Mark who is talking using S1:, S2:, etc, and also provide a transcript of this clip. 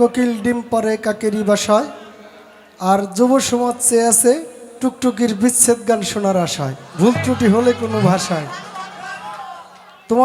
S1: কোকিল ডিম পরে কাকেরি বাসায়, আর যুব সমাজ চেয়ে আছে টুকটুকির বিচ্ছেদ গান শোনার আশায়। ভুল ত্রুটি হলে কোনো ভাষায়।